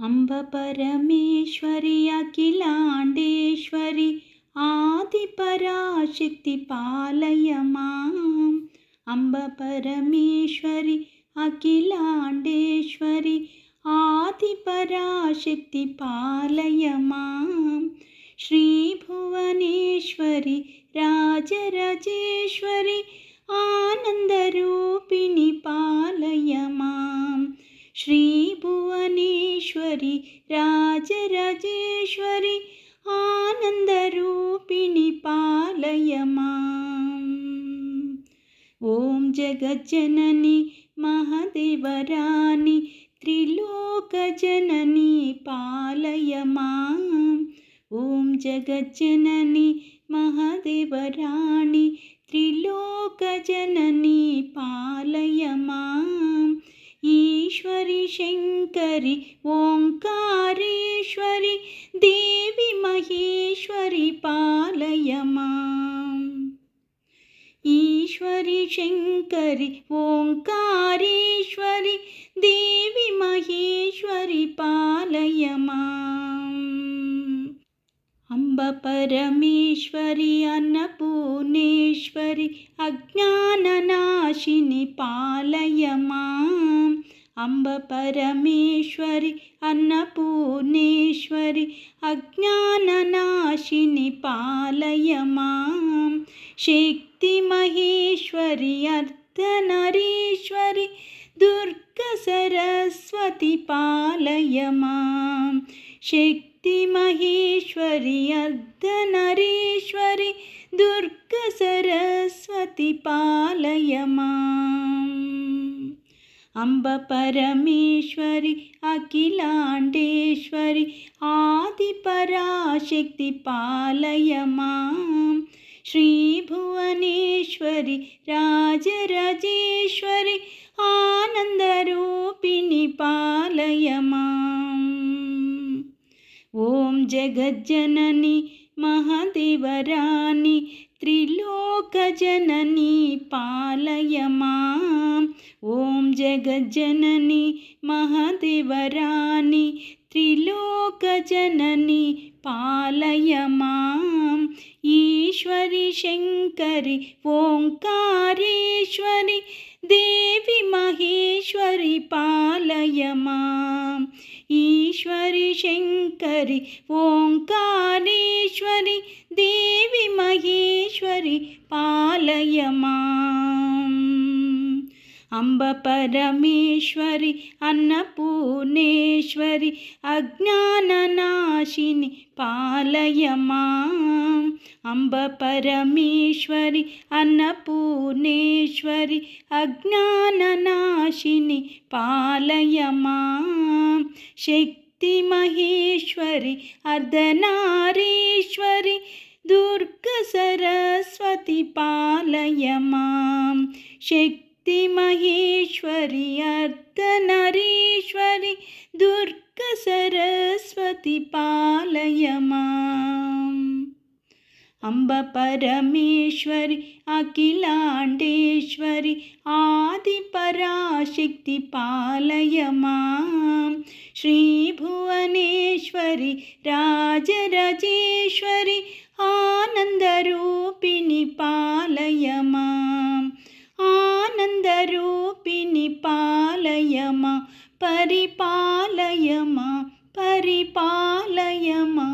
అంబ పరమేశ్వరి అఖిలాండేశ్వరి ఆది పరాశక్తి పాలయమా. అంబ పరమేశ్వరి అఖిలాండేశ్వరి ఆది పరాశక్తి పాలయమా. శ్రీ భువనేశ్వరి రాజరాజేశ్వరి శ్రీభువనేశ్వరి రాజరాజేశ్వరి ఆనందరూపిణి పాలయ మాం ఓం జగజ్జనని మహదేవరాణి త్రిలోకజనని పాలయ మాం ఓం జగజ్జనని మహదేవరాణి త్రిలోకజనని పాలయ మాం ङ्करि ओङ्कारेश्वरि देवि महेश्वरि पालय माम्। ईश्वरि शङ्करि ओङ्कारेश्वरि देवि महेश्वरि पालय माम्। अम्ब परमेश्वरि अन्नपूर्णेश्वरि अज्ञाननाशिनि पालय मा అంబ పరమేశ్వరి అన్నపూర్ణేశ్వరి అజ్ఞాననాశిని పాలయమాం శక్తి మహేశ్వరి అర్ధనరీశ్వరి దుర్గ సరస్వతి పాలయమాం శక్తి మహేశ్వరి అర్ధనరీశ్వరి దుర్గ సరస్వతి పాలయమాం అంబ పరమేశ్వరి అఖిలాండేశ్వరి ఆది పరాశక్తి పాలయమా. శ్రీభువనేశ్వరి రాజరాజేశ్వరి ఆనందరూపిణి పాలయమా. ఓం జగజ్జనని మహదేవరాణి త్రిలోకజనని పాలయమా. ఓ జగజ్జనని మహదేవరాణి త్రిలోకజనని పాలయ మాం ఈశ్వరి శంకరి ఓంకారేశ్వరి దేవి మహేశ్వరి పాలయ మాం ఈశ్వరి శంకరి ఓంకారేశ్వరి దేవి మహేశ్వరి పాలయ అంబ పరమేశ్వరి అన్నపూర్ణేశ్వరి అజ్ఞాననాశిని పాలయమా. అంబ పరమేశ్వరి అన్నపూర్ణేశ్వరి అజ్ఞాననాశిని పాలయమా. శక్తి మహేశ్వరి అర్ధనారీశ్వరి దుర్గ సరస్వతి పాలయమా. శక్తి శక్తి మహేశ్వరి అర్ధనరీశ్వరి దుర్గ సరస్వతి పాలయ అంబ పరమేశ్వరి అఖిలాండేశ్వరి ఆది పరాశక్తి పాలయమా. శ్రీభువనేశ్వరి రాజరాజేశ్వరి ఆనందరు परिपालय मा परिपालय मा।